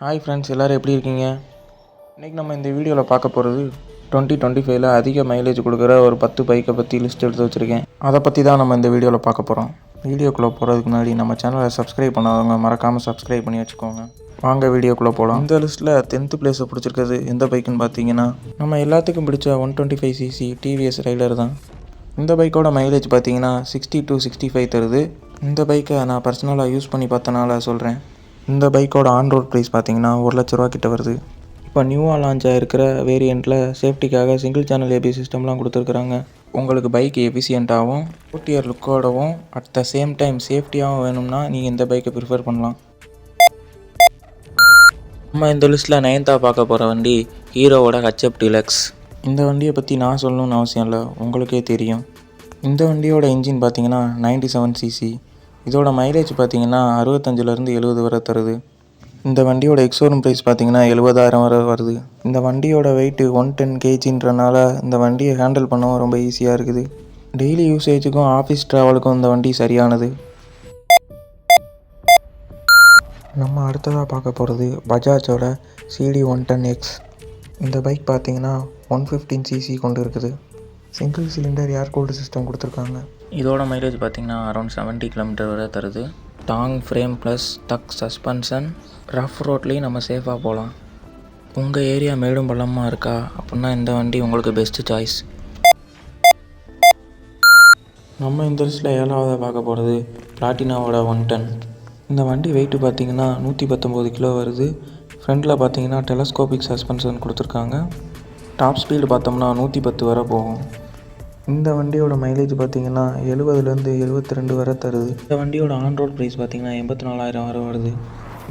Hi friends எல்லோரும் எப்படி இருக்கீங்க? இன்றைக்கி நம்ம இந்த வீடியோவில் பார்க்க போகிறது டுவெண்ட்டி டுவெண்ட்டி ஃபைவ்ல அதிக மைலேஜ் கொடுக்குற ஒரு பத்து பைக்கை பற்றி லிஸ்ட் எடுத்து வச்சுருக்கேன். அதை பற்றி தான் நம்ம இந்த வீடியோவில் பார்க்க போகிறோம் வீடியோக்குள்ளே போகிறதுக்கு முன்னாடி நம்ம சேனலை சப்ஸ்கிரைப் பண்ணாதவங்க மறக்காமல் சப்ஸ்கிரைப் பண்ணி வச்சுக்கோங்க. வாங்க வீடியோக்குள்ளே போகலாம் இந்த லிஸ்ட்டில் டென்த்து பிளேஸை பிடிச்சிருக்கிறது எந்த பைக்குன்னு பார்த்தீங்கன்னா நம்ம எல்லாத்துக்கும் பிடிச்ச one twenty five CC TVS Raider தான். இந்த பைக்கோட மைலேஜ் பார்த்தீங்கன்னா சிக்ஸ்டி டு சிக்ஸ்டி ஃபைவ் தருது. இந்த பைக்கை நான் பர்சனலாக யூஸ் பண்ணி பார்த்தனால சொல்கிறேன் இந்த பைக்கோட ஆன் ரோட் ப்ரைஸ் பார்த்தீங்கன்னா ஒரு லட்ச ரூபா கிட்ட வருது. இப்போ நியூவாக லான்ச் ஆகிருக்கிற வேரியண்ட்டில் சேஃப்டிக்காக சிங்கிள் சேனல் ஏபி சிஸ்டம்லாம் கொடுத்துருக்குறாங்க. உங்களுக்கு பைக் எஃபிஷியண்ட்டாகவும் ஓட்டியர் லுக்கோடவும் அட் த சேம் டைம் சேஃப்டியாகவும் வேணும்னா நீங்கள் இந்த பைக்கை ப்ரிஃபர் பண்ணலாம். நம்ம இந்த லிஸ்ட்டில் நயன்தா பார்க்க போகிற வண்டி ஹீரோவோட ஹச்எப் டிலக்ஸ் இந்த வண்டியை பற்றி நான் சொல்லணும்னு அவசியம் இல்லை உங்களுக்கே தெரியும். இந்த வண்டியோட இன்ஜின் பார்த்தீங்கன்னா 97 செவன் சிசி இதோட மைலேஜ் பார்த்தீங்கன்னா அறுபத்தஞ்சிலேருந்து எழுபது வரை தருது. இந்த வண்டியோட எக்ஸோரூம் ப்ரைஸ் பார்த்தீங்கன்னா எழுபதாயிரம் வரை வருது. இந்த வண்டியோட வெயிட்டு ஒன் டென் கேஜின்றனால இந்த வண்டியை ஹேண்டில் பண்ணவும் ரொம்ப ஈஸியாக இருக்குது. டெய்லி யூசேஜுக்கும் ஆஃபீஸ் ட்ராவலுக்கும் இந்த வண்டி சரியானது. நம்ம அடுத்ததாக பார்க்க போகிறது பஜாஜோட சிடி ஒன் டென் எக்ஸ் இந்த பைக் பார்த்தீங்கன்னா ஒன் ஃபிஃப்டீன் சிசி கொண்டு இருக்குது. Single cylinder air cooled system கொடுத்துருக்காங்க? இதோட மைலேஜ் பார்த்தீங்கன்னா அரௌண்ட் செவன்ட்டி கிலோமீட்டர் வரை தருது. டாங் ஃப்ரேம் ப்ளஸ் டக் சஸ்பென்ஷன் ரஃப் ரோட்லேயும் நம்ம சேஃபாக போகலாம். உங்கள் ஏரியா மேடும் பள்ளமாக இருக்கா? அப்படின்னா இந்த வண்டி உங்களுக்கு பெஸ்ட்டு சாய்ஸ் நம்ம இந்த லிஸ்ட்டில் ஏழாவதாக பார்க்க போகிறது பிளாட்டினாவோட ஒன் டென் இந்த வண்டி வெயிட்டு பார்த்தீங்கன்னா நூற்றி பத்தொம்போது கிலோ வருது. ஃப்ரண்டில் பார்த்தீங்கன்னா டெலஸ்கோபிக் சஸ்பென்ஷன் கொடுத்துருக்காங்க. டாப் ஸ்பீடு பார்த்தோம்னா நூற்றி பத்து வரை போகும். இந்த வண்டியோட மைலேஜ் பார்த்தீங்கன்னா எழுபதுலேருந்து எழுபத்தி ரெண்டு வரை தருது. இந்த வண்டியோட ஆன் ரோட் ப்ரைஸ் பார்த்தீங்கன்னா எண்பத்தி நாலாயிரம் வரை வருது.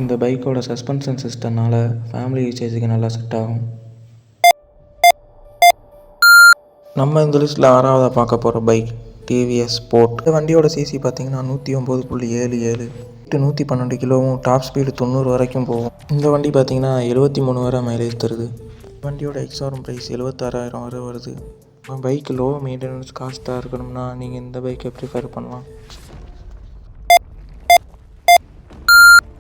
இந்த பைக்கோட சஸ்பென்ஷன் சிஸ்டம்னால ஃபேமிலி யூசேஜுக்கு நல்லா செட் ஆகும். நம்ம இந்த லிஸ்ட்டில் ஆறாவதாக பார்க்க போகிற பைக் டிவிஎஸ் ஸ்போர்ட் இந்த வண்டியோட சிசி பார்த்தீங்கன்னா நூற்றி ஒம்பது புள்ளி ஏழு ஏழு. நூற்றி பன்னெண்டு கிலோவும் டாப் ஸ்பீடு தொண்ணூறு வரைக்கும் போகும். இந்த வண்டி பார்த்தீங்கன்னா எழுபத்தி மூணு வரை மைலேஜ் தருது. வண்டியோட எக்ஸாரம் ப்ரைஸ் எழுபத்தாறாயிரம் வரை வருது. பைக் லோ மெயின்டெனன்ஸ் காஸ்ட்டாக இருக்கணும்னா நீங்கள் இந்த பைக்கை ப்ரிஃபர் பண்ணலாம்.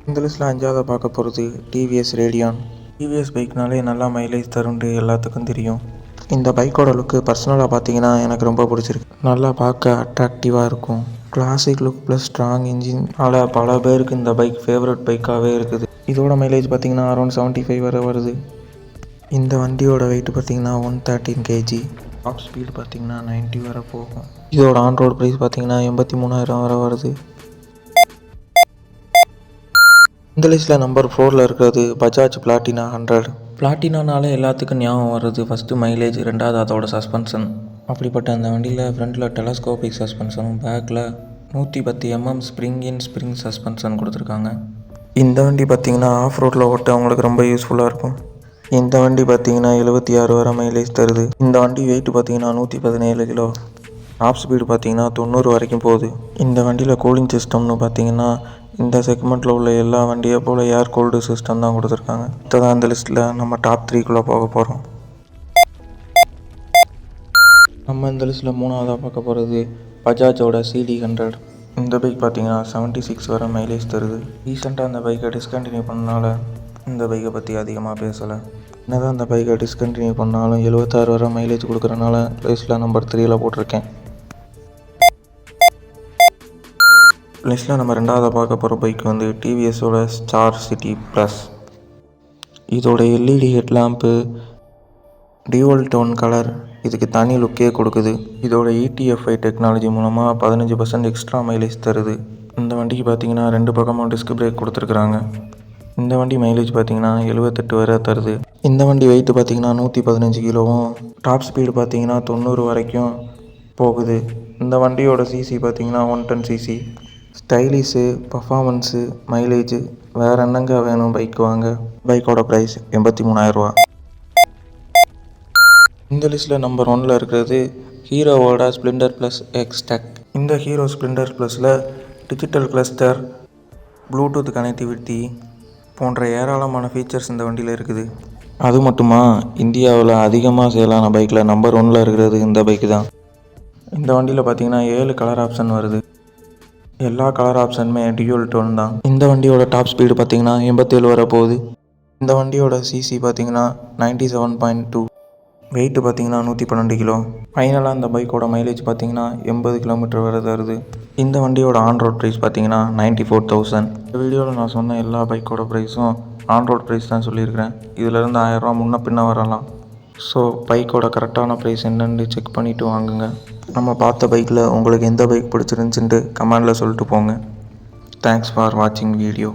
இந்த லிஸ்ட்டில் அஞ்சாவது பார்க்க போகிறது டிவிஎஸ் ரேடியான் டிவிஎஸ் பைக்னாலே நல்லா மைலேஜ் தருண்டு எல்லாத்துக்கும் தெரியும். இந்த பைக்கோட லுக்கு பர்சனலாக பார்த்தீங்கன்னா எனக்கு ரொம்ப பிடிச்சிருக்கு. நல்லா பார்க்க அட்ராக்டிவாக இருக்கும். கிளாசிக் லுக் ப்ளஸ் ஸ்ட்ராங் இன்ஜினால பல பேருக்கு இந்த பைக் ஃபேவரட் பைக்காகவே இருக்குது. இதோட மைலேஜ் பார்த்தீங்கன்னா அரௌண்ட் செவன்ட்டி ஃபைவ் வரை வருது. இந்த வண்டியோட வெயிட் பார்த்தீங்கன்னா one thirteen KG top speed பார்த்தீங்கன்னா 90 வரை போகும். இதோட ஆன் ரோடு ப்ரைஸ் பார்த்தீங்கன்னா எண்பத்தி மூணாயிரம் வர வருது. இந்த லிஸ்ட்டில் நம்பர் ஃபோரில் இருக்கிறது பஜாஜ் பிளாட்டினா ஹண்ட்ரட் பிளாட்டினானாலே எல்லாத்துக்கும் ஞாபகம் வருது ஃபஸ்ட்டு மைலேஜ் ரெண்டாவது அதோட சஸ்பென்ஷன் அப்படிப்பட்ட அந்த வண்டியில் ஃப்ரண்ட்டில் டெலஸ்கோபிக் சஸ்பென்ஷனும் பேக்கில் நூற்றி பத்து MM spring in spring suspension கொடுத்துருக்காங்க. இந்த வண்டி பார்த்தீங்கன்னா ஆஃப் ரோட்டில் ஓட்ட அவங்களுக்கு ரொம்ப யூஸ்ஃபுல்லாக இருக்கும். இந்த வண்டி பார்த்தீங்கன்னா எழுபத்தி ஆறு வரை மைலேஜ் தருது. இந்த வண்டி வெயிட் பார்த்தீங்கன்னா நூற்றி பதினேழு கிலோ. டாப் ஸ்பீடு பார்த்தீங்கன்னா தொண்ணூறு வரைக்கும் போகுது. இந்த வண்டியில் கூலிங் சிஸ்டம்னு பார்த்தீங்கன்னா இந்த செக்மெண்ட்டில் உள்ள எல்லா வண்டியை போல் ஏர் கூல்டு சிஸ்டம் தான் கொடுத்துருக்காங்க. அடுத்ததான் அந்த லிஸ்ட்டில் நம்ம டாப் த்ரீக்குள்ளே போக போகிறோம் நம்ம இந்த லிஸ்ட்டில் மூணாவதாக பார்க்க போகிறது பஜாஜோட சிடி ஹண்ட்ரட் இந்த பைக் பார்த்தீங்கன்னா செவன்ட்டி சிக்ஸ் வரை மைலேஜ் தருது. ரீசெண்டாக அந்த பைக்கை டிஸ்கண்டினியூ பண்ணனால இந்த பைக்கை பற்றி அதிகமாக பேசலை. என்னதான் இந்த பைக்கை டிஸ்கண்டினியூ பண்ணாலும் எழுபத்தாறு வரை மைலேஜ் கொடுக்குறனால லிஸ்ட்டில் நம்பர் த்ரீயில் போட்டிருக்கேன். லிஸ்ட்டில் நம்ம ரெண்டாவது பார்க்க போகிற பைக் வந்து டிவிஎஸோட ஸ்டார் சிட்டி ப்ளஸ் இதோட LED headlamp dual tone colour இதுக்கு தனி லுக்கே கொடுக்குது. இதோட இடிஎஃப்ஐ டெக்னாலஜி மூலமாக பதினஞ்சு பர்சன்ட் எக்ஸ்ட்ரா மைலேஜ் தருது. இந்த வண்டிக்கு பார்த்தீங்கன்னா ரெண்டு பக்கமும் டிஸ்க் பிரேக் கொடுத்துருக்குறாங்க. இந்த வண்டி மைலேஜ் பார்த்தீங்கன்னா எழுபத்தெட்டு வரை தருது. இந்த வண்டி வெயிட் பார்த்தீங்கன்னா நூற்றி பதினஞ்சு கிலோவும் டாப் ஸ்பீடு பார்த்தீங்கன்னா தொண்ணூறு வரைக்கும் போகுது. இந்த வண்டியோட சிசி பார்த்தீங்கன்னா one ten CC stylish performance mileage வேறு என்னங்க வேணும் பைக் வாங்க? பைக்கோட ப்ரைஸ் எண்பத்தி மூணாயிரரூவா இந்த லிஸ்ட்டில் நம்பர் ஒனில் இருக்கிறது ஹீரோவோட ஸ்ப்ளெண்டர் ப்ளஸ் எக்ஸ்டெக் இந்த ஹீரோ ஸ்ப்ளெண்டர் ப்ளஸில் டிஜிட்டல் கிளஸ்டர் ப்ளூடூத் கனெக்டிவிட்டி போன்ற ஏராளமான ஃபீச்சர்ஸ் இந்த வண்டியில் இருக்குது. அது மட்டுமா? இந்தியாவில் அதிகமாக சேலான பைக்கில் நம்பர் ஒன்னில் இருக்கிறது இந்த பைக்கு தான். இந்த வண்டியில் பார்த்தீங்கன்னா ஏழு கலர் ஆப்ஷன் வருது. எல்லா கலர் ஆப்ஷனுமே டியூல் டோன் தான். இந்த வண்டியோட டாப் ஸ்பீடு பார்த்தீங்கன்னா எண்பத்தேழு வரை போகுது. இந்த வண்டியோட சிசி பார்த்தீங்கன்னா ninety seven point two weight பார்த்தீங்கன்னா நூற்றி பன்னெண்டு கிலோ. ஃபைனலாக இந்த பைக்கோட மைலேஜ் பார்த்தீங்கன்னா எண்பது கிலோமீட்டர் வரை தருது. இந்த வண்டியோட ஆன் ரோட் ப்ரைஸ் பார்த்தீங்கன்னா நைன்ட்டி ஃபோர் தௌசண்ட் இந்த வீடியோவில் நான் சொன்ன எல்லா பைக்கோட ப்ரைஸும் ஆன் ரோட் ப்ரைஸ் தான் சொல்லியிருக்கிறேன். இதிலேருந்து ஆயிரரூவா முன்ன பின்ன வரலாம். ஸோ பைக்கோட கரெக்டான ப்ரைஸ் என்னென்னு செக் பண்ணிவிட்டு வாங்குங்க. நம்ம பார்த்த பைக்கில் உங்களுக்கு எந்த பைக் பிடிச்சிருந்துச்சின்ட்டு கமெண்டில் சொல்லிட்டு போங்க. தேங்க்ஸ் ஃபார் வாட்சிங் வீடியோ